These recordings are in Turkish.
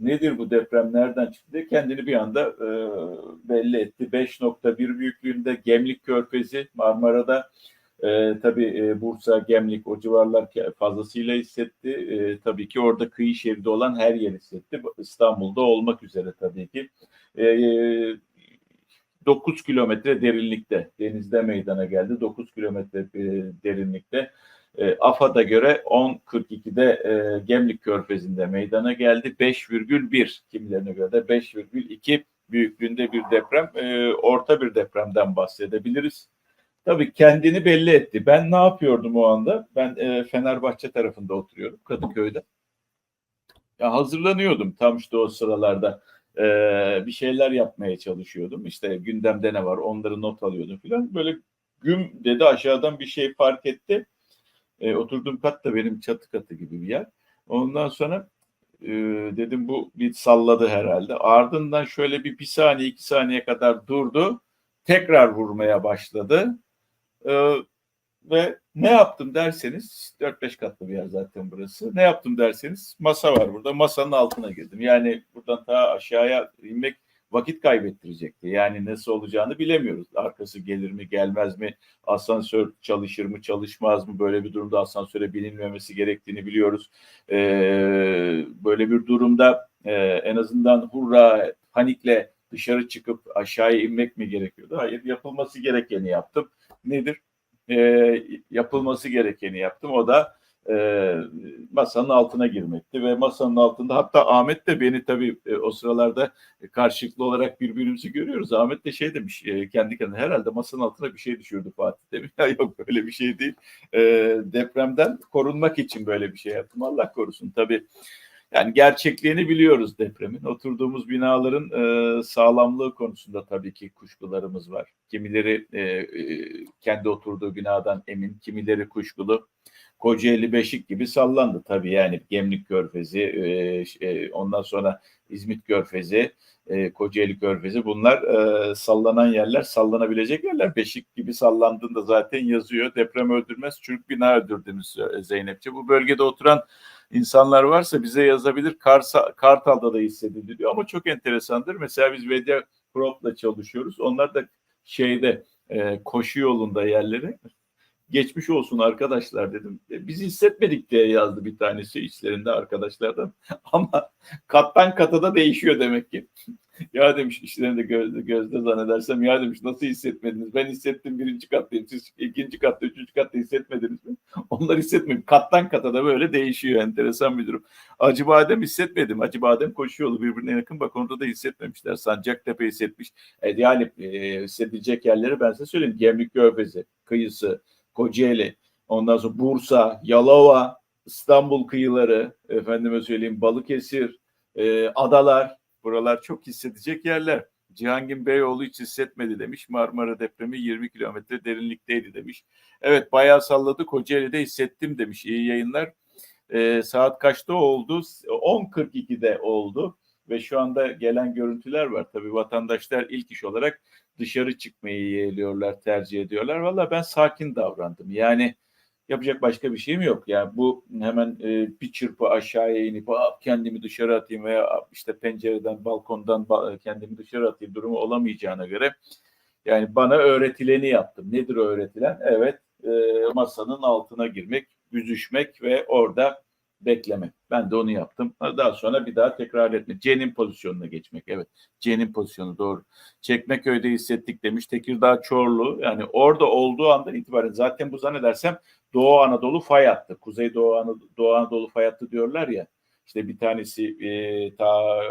nedir bu deprem nereden çıktı diye kendini bir anda e, belli etti. 5.1 büyüklüğünde Gemlik Körfezi Marmara'da e, tabii e, Bursa, Gemlik o civarlar fazlasıyla hissetti. E, tabii ki orada kıyı şeridi olan her yer hissetti. İstanbul'da olmak üzere tabii ki. E, 9 kilometre derinlikte denizde meydana geldi. 9 kilometre e, derinlikte. E, AFAD'a göre 10.42'de e, Gemlik Körfezi'nde meydana geldi. 5,1 kimilerine göre de 5,2 büyüklüğünde bir deprem. E, orta bir depremden bahsedebiliriz. Tabii kendini belli etti. Ben ne yapıyordum o anda? Ben e, Fenerbahçe tarafında oturuyorum Kadıköy'de. Ya hazırlanıyordum tam işte o sıralarda. E, bir şeyler yapmaya çalışıyordum. İşte gündemde ne var onları not alıyordum falan. Böyle güm dedi aşağıdan bir şey fark etti. E, oturduğum kat da benim çatı katı gibi bir yer. Ondan sonra e, dedim bu bir salladı herhalde. Ardından şöyle bir bir saniye iki saniye kadar durdu. Tekrar vurmaya başladı. E, ve ne yaptım derseniz 4-5 katlı bir yer zaten burası. Ne yaptım derseniz masa var burada. Masanın altına girdim. Yani buradan ta aşağıya inmek vakit kaybettirecekti. Yani nasıl olacağını bilemiyoruz. Arkası gelir mi gelmez mi? Asansör çalışır mı çalışmaz mı? Böyle bir durumda asansöre binilmemesi gerektiğini biliyoruz. Ee, böyle bir durumda e, en azından hurra panikle dışarı çıkıp aşağıya inmek mi gerekiyordu? Hayır yapılması gerekeni yaptım. Nedir? Ee, yapılması gerekeni yaptım. O da e, masanın altına girmekti ve masanın altında hatta Ahmet de beni tabii e, o sıralarda karşılıklı olarak birbirimizi görüyoruz. Ahmet de şey demiş e, kendi kendine herhalde masanın altına bir şey düşürdü Fatih demiş. Ya yok böyle bir şey değil. E, depremden korunmak için böyle bir şey yaptım. Allah korusun tabii. Yani gerçekliğini biliyoruz depremin. Oturduğumuz binaların e, sağlamlığı konusunda tabii ki kuşkularımız var. Kimileri e, e, kendi oturduğu binadan emin, kimileri kuşkulu. Kocaeli Beşik gibi sallandı tabii yani Gemlik Körfezi, e, e, ondan sonra İzmit Körfezi, e, Kocaeli Körfezi bunlar e, sallanan yerler, sallanabilecek yerler. Beşik gibi sallandığında zaten yazıyor. Deprem öldürmez, çürük bina öldürdünüz e, Zeynepçe. Bu bölgede oturan insanlar varsa bize yazabilir. Karsa, Kartal'da da hissediliyor ama çok enteresandır. Mesela biz Medya Prop'la çalışıyoruz. Onlar da şeyde e, koşu yolunda yerleri geçmiş olsun arkadaşlar dedim. E, Biz hissetmedik diye yazdı bir tanesi içlerinde arkadaşlardan. Ama kattan kata da değişiyor demek ki. ya demiş işlerinde gözde, gözde zannedersem ya demiş nasıl hissetmediniz? Ben hissettim birinci kattayım. Siz ikinci katta, üçüncü katta hissetmediniz mi? Onlar hissetmiyor. Kattan kata da böyle değişiyor. Enteresan bir durum. Acıbadem hissetmedim. Acıbadem koşu yolu birbirine yakın. Bak orada da hissetmemişler. Sancaktepe hissetmiş. E, yani e, hissedilecek yerleri ben size söyleyeyim. Gemlik Körfezi, kıyısı, Kocaeli, ondan sonra Bursa, Yalova, İstanbul kıyıları, efendime söyleyeyim Balıkesir, e, adalar, buralar çok hissedecek yerler. Cihangir Beyoğlu hiç hissetmedi demiş. Marmara depremi 20 kilometre derinlikteydi demiş. Evet bayağı salladı. Kocaeli'de hissettim demiş. İyi yayınlar. E, saat kaçta oldu? 10.42'de oldu. Ve şu anda gelen görüntüler var. Tabii vatandaşlar ilk iş olarak dışarı çıkmayı yeğliyorlar, tercih ediyorlar. Valla ben sakin davrandım. Yani yapacak başka bir şeyim yok. Yani bu hemen e, bir çırpı aşağıya inip "Aa, kendimi dışarı atayım veya işte pencereden, balkondan ba- kendimi dışarı atayım durumu olamayacağına göre yani bana öğretileni yaptım. Nedir öğretilen? Evet, e, masanın altına girmek, büzüşmek ve orada beklemek. Ben de onu yaptım. Daha sonra bir daha tekrar etmek. C'nin pozisyonuna geçmek. Evet. C'nin pozisyonu doğru. Çekmeköy'de hissettik demiş. Tekirdağ Çorlu. Yani orada olduğu andan itibaren zaten bu zannedersem Doğu Anadolu fay hattı. Kuzey Doğu, Anadolu, Doğu Anadolu fay hattı diyorlar ya. İşte bir tanesi e, ta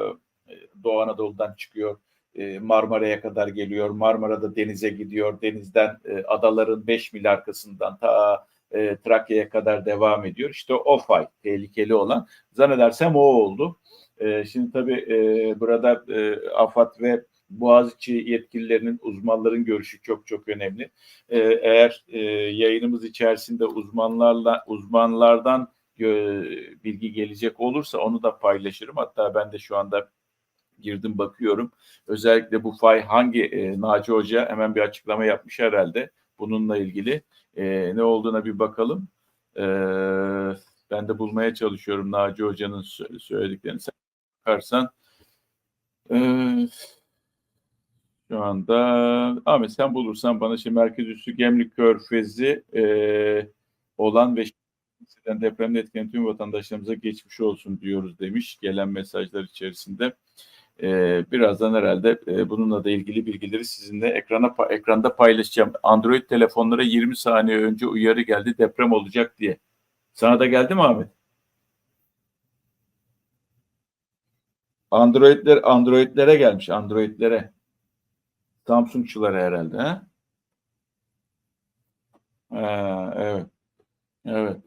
e, Doğu Anadolu'dan çıkıyor. E, Marmara'ya kadar geliyor. Marmara'da denize gidiyor. Denizden e, adaların 5 mil arkasından ta e, Trakya'ya kadar devam ediyor. İşte o fay tehlikeli olan. Zannedersem o oldu. E, şimdi tabii e, burada e, AFAD ve Boğaziçi yetkililerinin, uzmanların görüşü çok çok önemli. E, eğer e, yayınımız içerisinde uzmanlarla uzmanlardan bilgi gelecek olursa onu da paylaşırım. Hatta ben de şu anda girdim bakıyorum. Özellikle bu fay hangi e, Naci Hoca hemen bir açıklama yapmış herhalde bununla ilgili. E, ne olduğuna bir bakalım. E, ben de bulmaya çalışıyorum Naci Hoca'nın sö- söylediklerini. bakarsan e, şu anda Ahmet sen bulursan bana şimdi merkez üssü Gemlik Körfezi e, olan ve Sizden depremde etkilenen tüm vatandaşlarımıza geçmiş olsun diyoruz demiş gelen mesajlar içerisinde. Ee, birazdan herhalde e, bununla da ilgili bilgileri sizinle ekrana ekranda paylaşacağım. Android telefonlara 20 saniye önce uyarı geldi deprem olacak diye. Sana da geldi mi Ahmet? Androidler Androidlere gelmiş Androidlere. Samsungçulara herhalde ha? Ha, evet. Evet.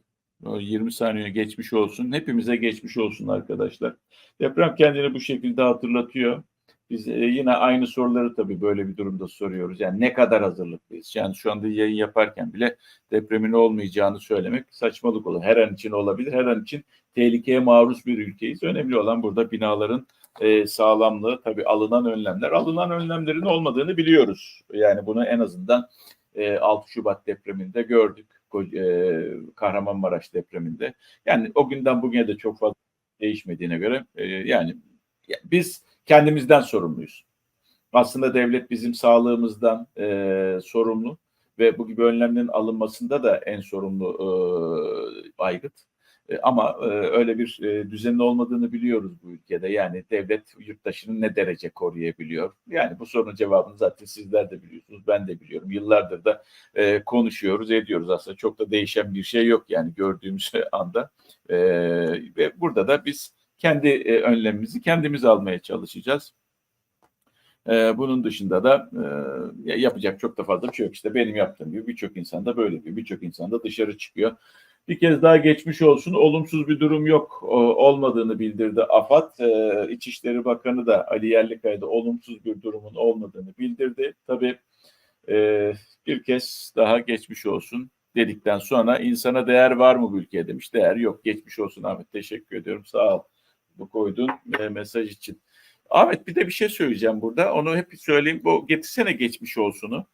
O 20 saniye geçmiş olsun. Hepimize geçmiş olsun arkadaşlar. Deprem kendini bu şekilde hatırlatıyor. Biz e, yine aynı soruları tabii böyle bir durumda soruyoruz. Yani ne kadar hazırlıklıyız? Yani şu anda yayın yaparken bile depremin olmayacağını söylemek saçmalık olur. Her an için olabilir. Her an için tehlikeye maruz bir ülkeyiz. Önemli olan burada binaların e, sağlamlığı, tabii alınan önlemler. Alınan önlemlerin olmadığını biliyoruz. Yani bunu en azından e, 6 Şubat depreminde gördük e, Kahramanmaraş depreminde. Yani o günden bugüne de çok fazla değişmediğine göre e, yani biz kendimizden sorumluyuz. Aslında devlet bizim sağlığımızdan e, sorumlu ve bu gibi önlemlerin alınmasında da en sorumlu e, aygıt. E, ama e, öyle bir e, düzenin olmadığını biliyoruz bu ülkede. Yani devlet yurttaşını ne derece koruyabiliyor? Yani bu sorunun cevabını zaten sizler de biliyorsunuz, ben de biliyorum. Yıllardır da konuşuyoruz, ediyoruz aslında. Çok da değişen bir şey yok yani gördüğümüz anda. Ve burada da biz kendi önlemimizi kendimiz almaya çalışacağız. bunun dışında da yapacak çok da fazla bir şey yok. İşte benim yaptığım gibi birçok insan da böyle yapıyor. Birçok insan da dışarı çıkıyor bir kez daha geçmiş olsun. Olumsuz bir durum yok olmadığını bildirdi AFAD. Ee, İçişleri Bakanı da Ali Yerlikaya da olumsuz bir durumun olmadığını bildirdi. Tabii e, bir kez daha geçmiş olsun dedikten sonra insana değer var mı bu ülkeye demiş. Değer yok. Geçmiş olsun Ahmet. Teşekkür ediyorum. Sağ ol bu koyduğun e, mesaj için. Ahmet bir de bir şey söyleyeceğim burada. Onu hep söyleyeyim. Bu getirsene geçmiş olsunu.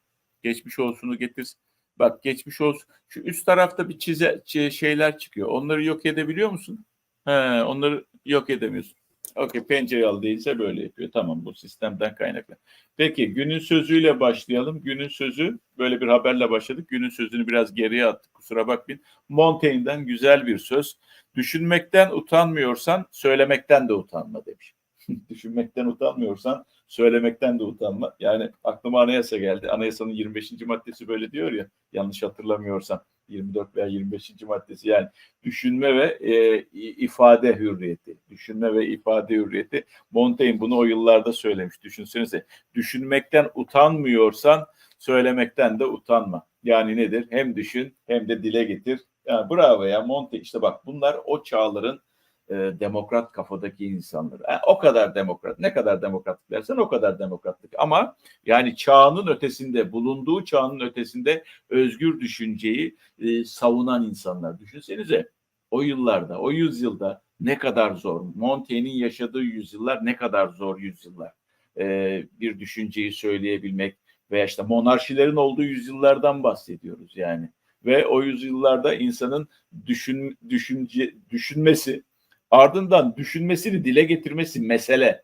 Geçmiş olsunu getir. Bak geçmiş olsun. Şu üst tarafta bir çize şeyler çıkıyor. Onları yok edebiliyor musun? He, onları yok edemiyorsun. Okey pencere al değilse böyle yapıyor. Tamam bu sistemden kaynaklı. Peki günün sözüyle başlayalım. Günün sözü böyle bir haberle başladık. Günün sözünü biraz geriye attık. Kusura bakmayın. Montaigne'den güzel bir söz. Düşünmekten utanmıyorsan söylemekten de utanma demiş. Düşünmekten utanmıyorsan söylemekten de utanma. Yani aklıma anayasa geldi. Anayasanın 25. maddesi böyle diyor ya yanlış hatırlamıyorsam 24 veya 25. maddesi yani düşünme ve e, ifade hürriyeti. Düşünme ve ifade hürriyeti. Montaigne bunu o yıllarda söylemiş. Düşünsenize. Düşünmekten utanmıyorsan söylemekten de utanma. Yani nedir? Hem düşün hem de dile getir. Yani bravo ya Montaigne işte bak bunlar o çağların e, demokrat kafadaki insanları. Yani o kadar demokrat, ne kadar demokratlık dersen o kadar demokratlık. Ama yani çağının ötesinde, bulunduğu çağının ötesinde özgür düşünceyi e, savunan insanlar. Düşünsenize o yıllarda, o yüzyılda ne kadar zor. Montaigne'in yaşadığı yüzyıllar ne kadar zor yüzyıllar. E, bir düşünceyi söyleyebilmek veya işte monarşilerin olduğu yüzyıllardan bahsediyoruz yani. Ve o yüzyıllarda insanın düşün, düşünce, düşünmesi, ardından düşünmesini dile getirmesi mesele.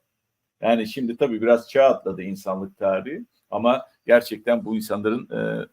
Yani şimdi tabii biraz çağ atladı insanlık tarihi ama gerçekten bu insanların e,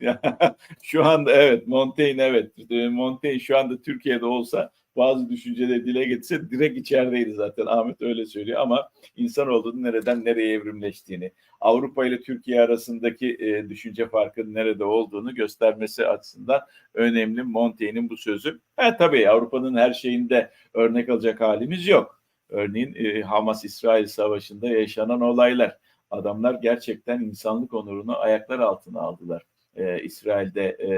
şu anda evet Montaigne evet Montaigne şu anda Türkiye'de olsa bazı düşünceleri dile getirse direkt içerideydi zaten Ahmet öyle söylüyor ama insan olduğunu nereden nereye evrimleştiğini Avrupa ile Türkiye arasındaki e, düşünce farkının nerede olduğunu göstermesi açısından önemli Montaigne'in bu sözü. Ha, tabii Avrupa'nın her şeyinde örnek alacak halimiz yok. Örneğin e, Hamas-İsrail savaşında yaşanan olaylar. Adamlar gerçekten insanlık onurunu ayaklar altına aldılar. E, İsrail'de, e,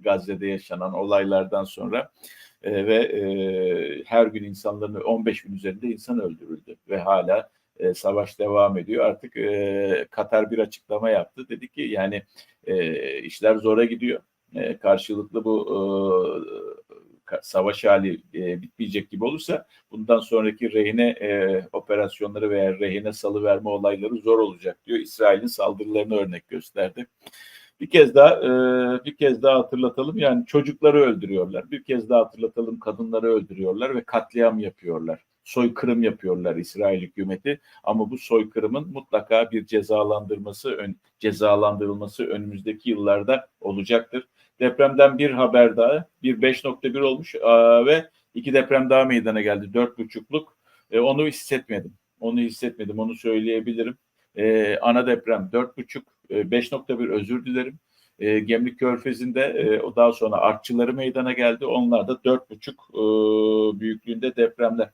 Gazze'de yaşanan olaylardan sonra e, ve e, her gün insanların 15 bin üzerinde insan öldürüldü ve hala e, savaş devam ediyor. Artık e, Katar bir açıklama yaptı. Dedi ki yani e, işler zora gidiyor. E, karşılıklı bu e, savaş hali e, bitmeyecek gibi olursa bundan sonraki rehine e, operasyonları veya rehine salı verme olayları zor olacak diyor. İsrail'in saldırılarını örnek gösterdi. Bir kez daha e, bir kez daha hatırlatalım. Yani çocukları öldürüyorlar. Bir kez daha hatırlatalım. Kadınları öldürüyorlar ve katliam yapıyorlar. Soykırım yapıyorlar İsrail hükümeti. Ama bu soykırımın mutlaka bir cezalandırması, ön, cezalandırılması önümüzdeki yıllarda olacaktır. Depremden bir haber daha, bir 5.1 olmuş aa, ve iki deprem daha meydana geldi. Dört buçukluk. E, onu hissetmedim. Onu hissetmedim. Onu söyleyebilirim. E, ana deprem dört buçuk, e, 5.1 özür dilerim. E, Gemlik Körfezi'nde e, o daha sonra artçıları meydana geldi. Onlar da dört buçuk e, büyüklüğünde depremler.